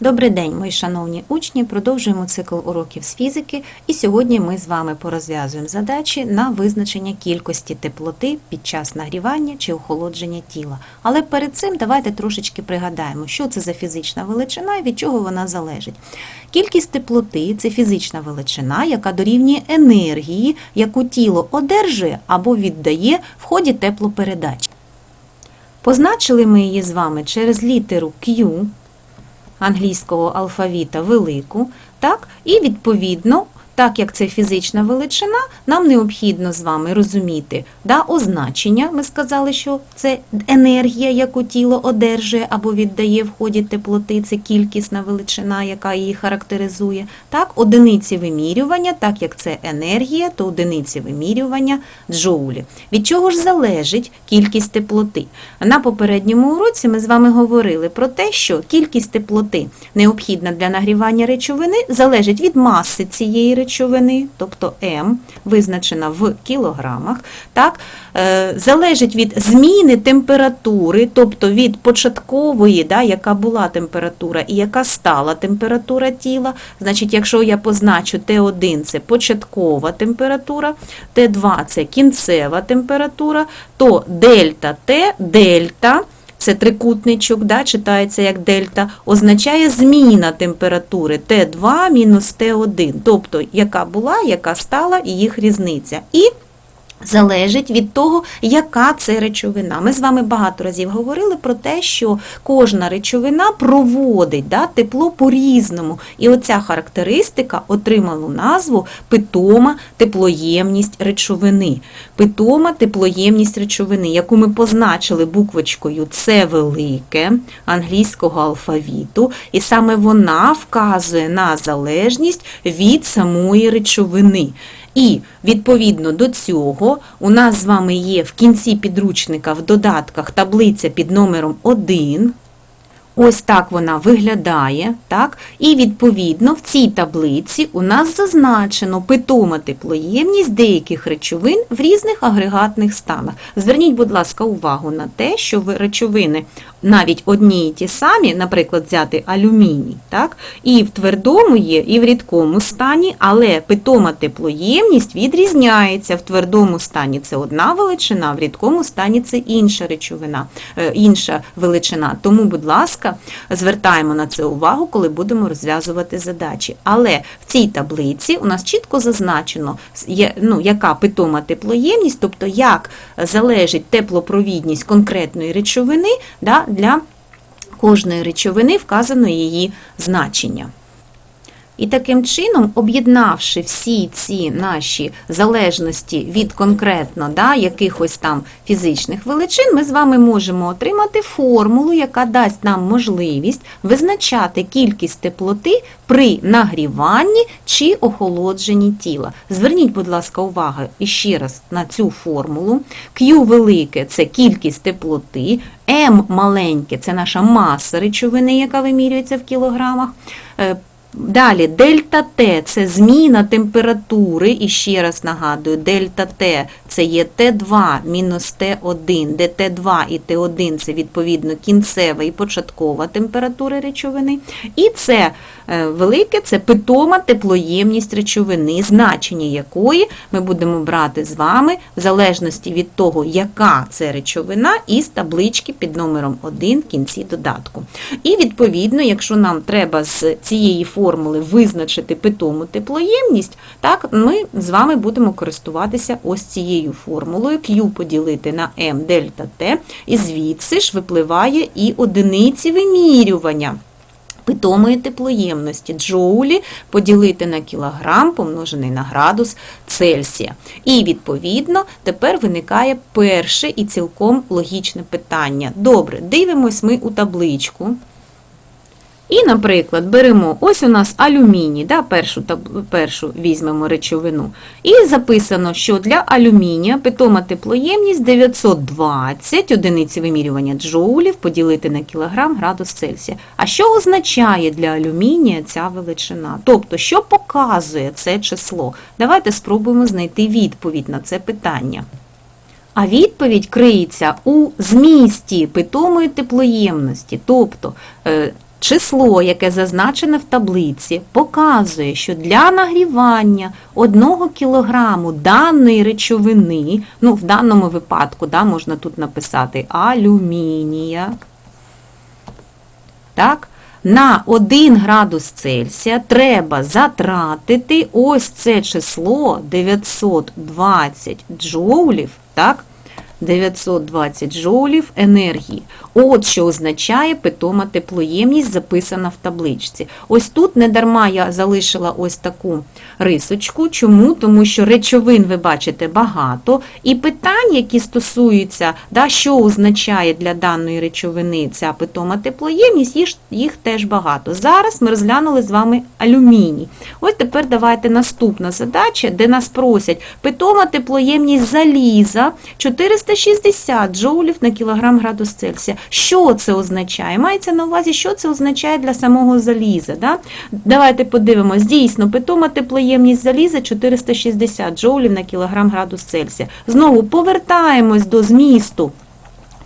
Добрий день, мої шановні учні. Продовжуємо цикл уроків з фізики, і сьогодні ми з вами порозв'язуємо задачі на визначення кількості теплоти під час нагрівання чи охолодження тіла. Але перед цим давайте трошечки пригадаємо, що це за фізична величина і від чого вона залежить. Кількість теплоти це фізична величина, яка дорівнює енергії, яку тіло одержує або віддає в ході теплопередачі. Позначили ми її з вами через літеру Q англійського алфавіта велику, так? І відповідно, так як це фізична величина, нам необхідно з вами розуміти да, означення. Ми сказали, що це енергія, яку тіло одержує або віддає в ході теплоти, це кількісна величина, яка її характеризує. Так, одиниці вимірювання, так як це енергія, то одиниці вимірювання джоулі. Від чого ж залежить кількість теплоти? На попередньому уроці ми з вами говорили про те, що кількість теплоти, необхідна для нагрівання речовини, залежить від маси цієї речовини, тобто М, визначена в кілограмах, так, е, залежить від зміни температури, тобто від початкової, да, яка була температура і яка стала температура тіла. Значить, якщо я позначу Т1 це початкова температура, Т2 це кінцева температура, то дельта Т, дельта це трикутничок, да, читається як дельта, означає зміна температури Т2 мінус Т1, тобто яка була, яка стала і їх різниця. І Залежить від того, яка це речовина. Ми з вами багато разів говорили про те, що кожна речовина проводить да, тепло по-різному. І оця характеристика отримала назву питома теплоємність речовини. Питома теплоємність речовини, яку ми позначили буквочкою С велике англійського алфавіту, і саме вона вказує на залежність від самої речовини. І відповідно до цього у нас з вами є в кінці підручника в додатках таблиця під номером 1. Ось так вона виглядає, так? І відповідно в цій таблиці у нас зазначено питома теплоємність деяких речовин в різних агрегатних станах. Зверніть, будь ласка, увагу на те, що речовини навіть одні і ті самі, наприклад, взяти алюміній, так? І в твердому є, і в рідкому стані, але питома теплоємність відрізняється. В твердому стані це одна величина, в рідкому стані це інша речовина, е, інша величина. Тому, будь ласка, звертаємо на це увагу, коли будемо розв'язувати задачі. Але в цій таблиці у нас чітко зазначено, ну, яка питома теплоємність, тобто як залежить теплопровідність конкретної речовини да, для кожної речовини вказано її значення. І таким чином, об'єднавши всі ці наші залежності від конкретно да, якихось там фізичних величин, ми з вами можемо отримати формулу, яка дасть нам можливість визначати кількість теплоти при нагріванні чи охолодженні тіла. Зверніть, будь ласка, увагу іще раз на цю формулу. Q велике це кількість теплоти, М маленьке це наша маса речовини, яка вимірюється в кілограмах. Далі дельта Т це зміна температури, і ще раз нагадую, дельта Т це є Т2 мінус Т1, де Т2 і Т1 це відповідно кінцева і початкова температура речовини. І це е, велике це питома теплоємність речовини, значення якої ми будемо брати з вами в залежності від того, яка це речовина, із таблички під номером 1 в кінці додатку. І відповідно, якщо нам треба з цієї формули визначити питому теплоємність, так ми з вами будемо користуватися ось цією формулою Q поділити на m дельта T, і звідси ж випливає і одиниці вимірювання. Питомої теплоємності джоулі поділити на кілограм помножений на градус Цельсія. І відповідно тепер виникає перше і цілком логічне питання. Добре, дивимось ми у табличку. І, наприклад, беремо, ось у нас алюміній, да, першу, першу візьмемо речовину. І записано, що для алюмінія питома теплоємність 920 одиниці вимірювання джоулів поділити на кілограм градус Цельсія. А що означає для алюмінія ця величина? Тобто, що показує це число? Давайте спробуємо знайти відповідь на це питання. А відповідь криється у змісті питомої теплоємності. Тобто е, число, яке зазначене в таблиці, показує, що для нагрівання 1 кг даної речовини, ну в даному випадку да, можна тут написати алюмінія, так, на 1 градус Цельсія треба затратити ось це число 920 джоулів, так? 920 джоулів енергії. От що означає питома теплоємність, записана в табличці. Ось тут недарма я залишила ось таку рисочку. Чому? Тому що речовин, ви бачите, багато. І питань, які стосуються, да, що означає для даної речовини ця питома теплоємність, їх, їх теж багато. Зараз ми розглянули з вами алюміній. Ось тепер давайте наступна задача, де нас просять питома теплоємність заліза 460 джоулів на кілограм градус Цельсія. Що це означає? Мається на увазі, що це означає для самого заліза. Да? Давайте подивимось. Дійсно, питома теплоємність заліза 460 джоулів на кілограм градус Цельсія. Знову повертаємось до змісту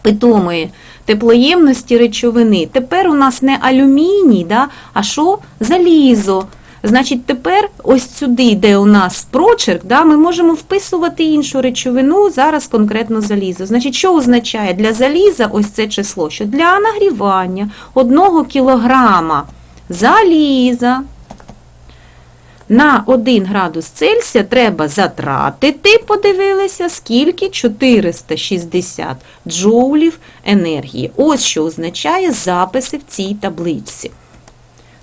питомої теплоємності речовини. Тепер у нас не алюміній, да? а що? Залізо. Значить, тепер ось сюди, де у нас прочерк, да, ми можемо вписувати іншу речовину, зараз конкретно залізо. Значить, що означає для заліза ось це число? Що для нагрівання 1 кілограма заліза на 1 градус Цельсія треба затратити, подивилися, скільки 460 джоулів енергії. Ось що означає записи в цій табличці.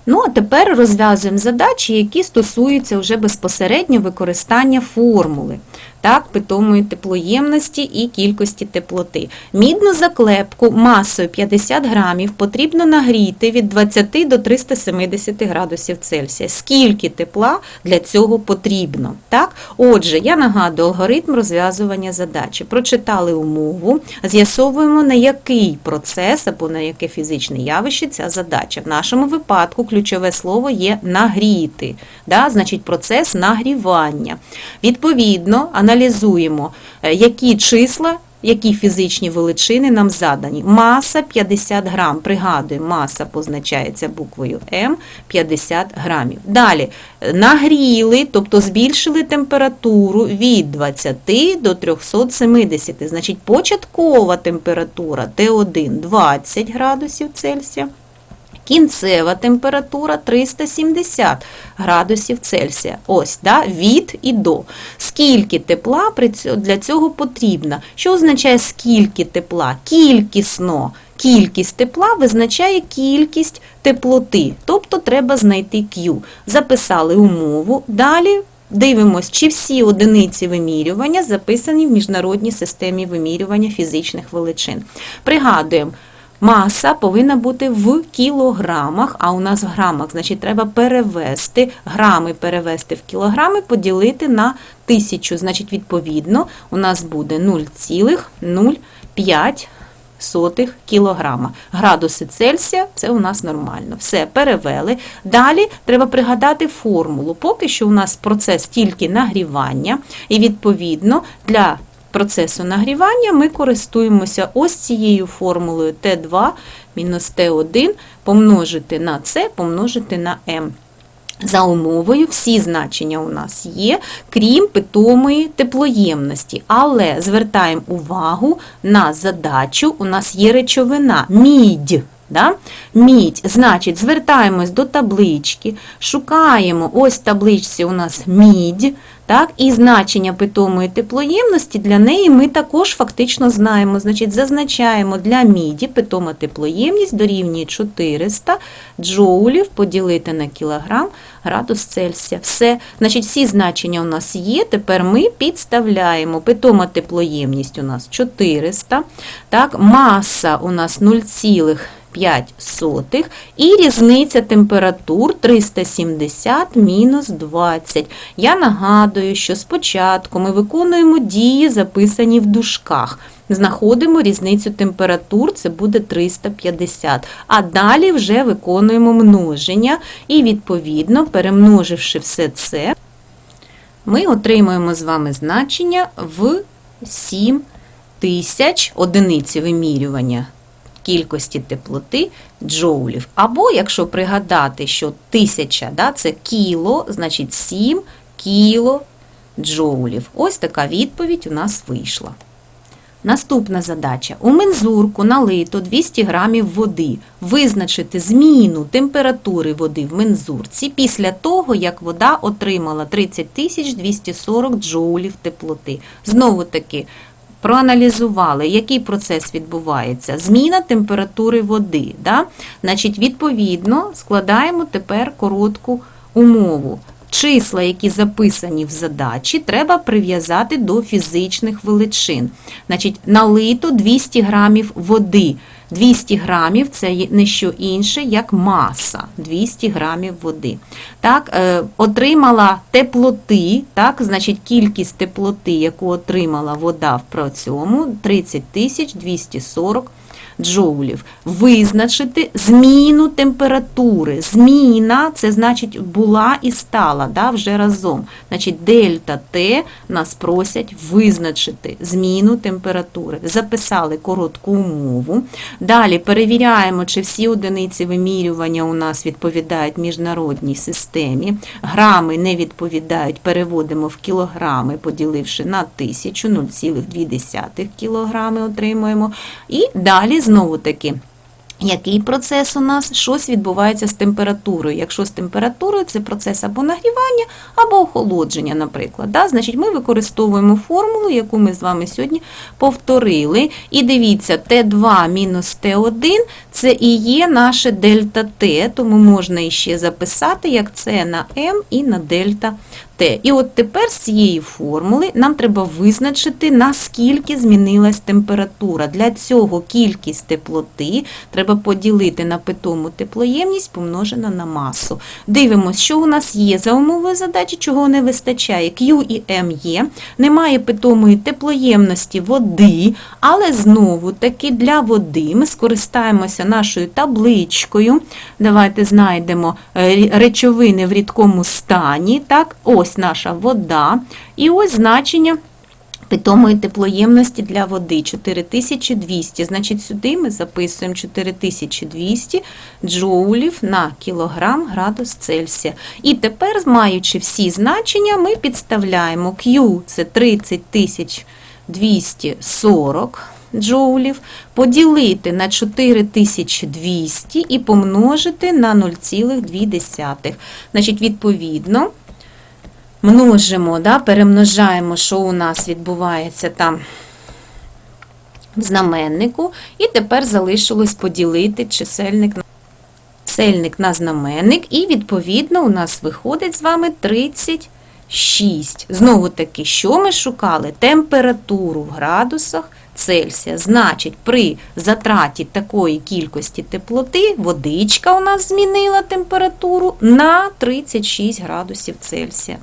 Ну, а тепер розв'язуємо задачі, які стосуються вже безпосередньо використання формули, так, питомої теплоємності і кількості теплоти. Мідну заклепку масою 50 грамів потрібно нагріти від 20 до 370 градусів Цельсія. Скільки тепла для цього потрібно? Так? Отже, я нагадую алгоритм розв'язування задачі. Прочитали умову, з'ясовуємо, на який процес або на яке фізичне явище ця задача. В нашому випадку ключове слово є нагріти, да? значить процес нагрівання. Відповідно, аналізуємо, е, які числа, які фізичні величини нам задані. Маса 50 грам. Пригадуємо, маса позначається буквою М 50 грамів. Далі е, нагріли, тобто збільшили температуру від 20 до 370. Значить, початкова температура Т1 20 градусів Цельсія. Кінцева температура 370 градусів Цельсія. Ось, да, від і до. Скільки тепла для цього потрібно? Що означає скільки тепла? Кількісно. Кількість тепла визначає кількість теплоти, тобто треба знайти Q. Записали умову. Далі дивимось, чи всі одиниці вимірювання записані в міжнародній системі вимірювання фізичних величин. Пригадуємо. Маса повинна бути в кілограмах, а у нас в грамах, значить, треба перевести, грами перевести в кілограми, поділити на тисячу. Значить, відповідно, у нас буде 0,05 сотих кілограма. Градуси Цельсія це у нас нормально. Все, перевели. Далі треба пригадати формулу. Поки що у нас процес тільки нагрівання, і відповідно для процесу нагрівання ми користуємося ось цією формулою Т2 мінус Т1 помножити на С, помножити на М. За умовою всі значення у нас є, крім питомої теплоємності. Але звертаємо увагу на задачу, у нас є речовина мідь. Да? Мідь, значить, звертаємось до таблички, шукаємо, ось в табличці у нас мідь, так, і значення питомої теплоємності для неї ми також фактично знаємо. Значить, зазначаємо для міді питома теплоємність дорівнює 400 джоулів поділити на кілограм градус Цельсія. Все, значить, всі значення у нас є. Тепер ми підставляємо питома теплоємність у нас 400, так, маса у нас 0,5. і різниця температур 370 мінус 20. Я нагадую, що спочатку ми виконуємо дії, записані в дужках. Знаходимо різницю температур, це буде 350. А далі вже виконуємо множення і, відповідно, перемноживши все це, ми отримуємо з вами значення в 7 тисяч одиниці вимірювання кількості теплоти джоулів. Або, якщо пригадати, що тисяча да, це кіло, значить 7 кіло джоулів. Ось така відповідь у нас вийшла. Наступна задача. У мензурку налито 200 грамів води. Визначити зміну температури води в мензурці після того, як вода отримала 30 240 джоулів теплоти. Знову таки, проаналізували, який процес відбувається. Зміна температури води. Да? Значить, відповідно, складаємо тепер коротку умову. Числа, які записані в задачі, треба прив'язати до фізичних величин. Значить, налито 200 грамів води. 200 грамів це не що інше, як маса. 200 грамів води. Так, е, отримала теплоти, так, значить, кількість теплоти, яку отримала вода в цьому, 30 240 джоулів. Визначити зміну температури. Зміна це значить була і стала да, вже разом. Значить, дельта Т нас просять визначити зміну температури. Записали коротку умову. Далі перевіряємо, чи всі одиниці вимірювання у нас відповідають міжнародній системі. Грами не відповідають, переводимо в кілограми, поділивши на 1000, 0,2 кілограми отримуємо. І далі знову таки. Який процес у нас? Щось відбувається з температурою. Якщо з температурою, це процес або нагрівання, або охолодження, наприклад. Да? Значить, ми використовуємо формулу, яку ми з вами сьогодні повторили. І дивіться, Т2 мінус Т1 це і є наше дельта Т, тому можна іще записати, як це на М і на дельта Т. І от тепер з цієї формули нам треба визначити, наскільки змінилась температура. Для цього кількість теплоти треба поділити на питому теплоємність помножена на масу. Дивимося, що у нас є за умовою задачі, чого не вистачає. Q і M є, немає питомої теплоємності води, але знову таки для води ми скористаємося нашою табличкою. Давайте знайдемо е, речовини в рідкому стані. Так, Ось наша вода. І ось значення питомої теплоємності для води 4200. Значить, сюди ми записуємо 4200 джоулів на кілограм градус Цельсія. І тепер, маючи всі значення, ми підставляємо Q це 30240 джоулів, поділити на 4200 і помножити на 0,2. Значить, відповідно, множимо, да, перемножаємо, що у нас відбувається там в знаменнику, і тепер залишилось поділити чисельник на чисельник на знаменник, і, відповідно, у нас виходить з вами 36. Знову таки, що ми шукали? Температуру в градусах Цельсія. Значить, при затраті такої кількості теплоти водичка у нас змінила температуру на 36 градусів Цельсія.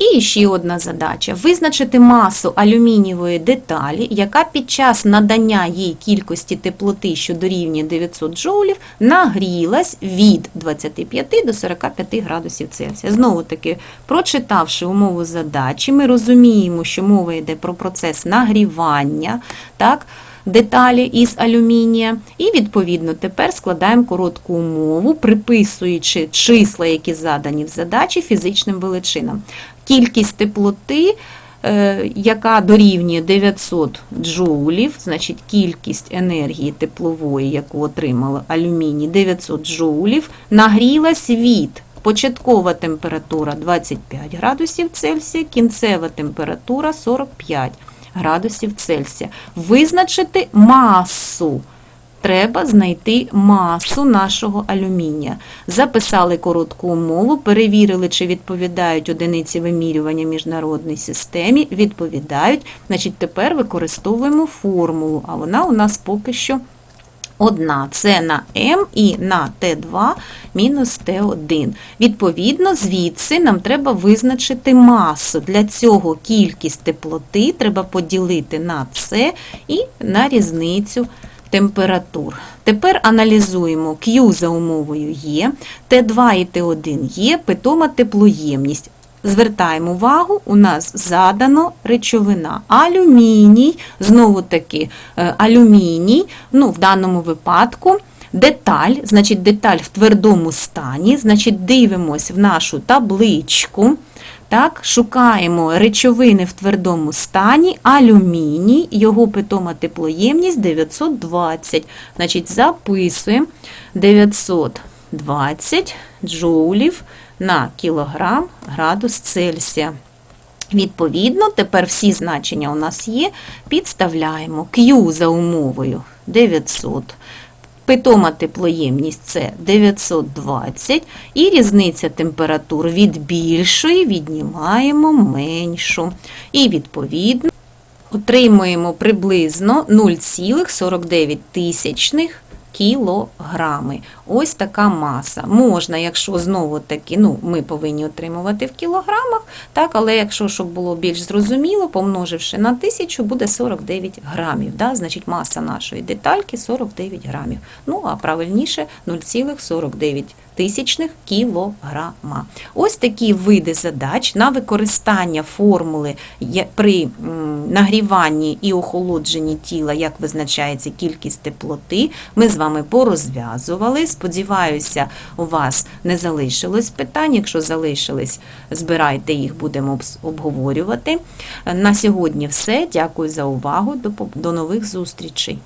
І ще одна задача визначити масу алюмінієвої деталі, яка під час надання їй кількості теплоти, що дорівнює 900 джоулів, нагрілась від 25 до 45 градусів Цельсія. Знову таки, прочитавши умову задачі, ми розуміємо, що мова йде про процес нагрівання. так, Деталі із алюмінія, і, відповідно, тепер складаємо коротку умову, приписуючи числа, які задані в задачі фізичним величинам кількість теплоти, е, яка дорівнює 900 джоулів, значить кількість енергії теплової, яку отримала алюміній, 900 джоулів, нагрілась від початкова температура 25 градусів Цельсія, кінцева температура 45 градусів Цельсія. Визначити масу треба знайти масу нашого алюмінія. Записали коротку умову, перевірили, чи відповідають одиниці вимірювання міжнародній системі. Відповідають. Значить, тепер використовуємо формулу, а вона у нас поки що. Одна це на М і на Т2 мінус Т1. Відповідно, звідси нам треба визначити масу. Для цього кількість теплоти треба поділити на С і на різницю температур. Тепер аналізуємо Q за умовою є, Т2 і Т1 є, питома теплоємність. Звертаємо увагу, у нас задано речовина. Алюміній, знову таки е, алюміній, ну, в даному випадку. Деталь, значить, деталь в твердому стані, значить, дивимось в нашу табличку. Так, шукаємо речовини в твердому стані, алюміній, його питома теплоємність 920. Значить, записуємо 920 джоулів на кілограм градус Цельсія. Відповідно, тепер всі значення у нас є. Підставляємо Q за умовою 900. Питома теплоємність це 920, і різниця температур від більшої віднімаємо меншу. І відповідно отримуємо приблизно 0,49 тисячних кілограми. Ось така маса. Можна, якщо знову таки, ну, ми повинні отримувати в кілограмах, так, але якщо щоб було більш зрозуміло, помноживши на тисячу, буде 49 грамів. Да? Значить, маса нашої детальки 49 грамів. Ну, а правильніше 0,49 тисячних кілограма. Ось такі види задач на використання формули при нагріванні і охолодженні тіла, як визначається кількість теплоти. Ми з вами порозв'язували. Сподіваюся, у вас не залишилось питань. Якщо залишились, збирайте їх, будемо обговорювати. На сьогодні все. Дякую за увагу. До нових зустрічей.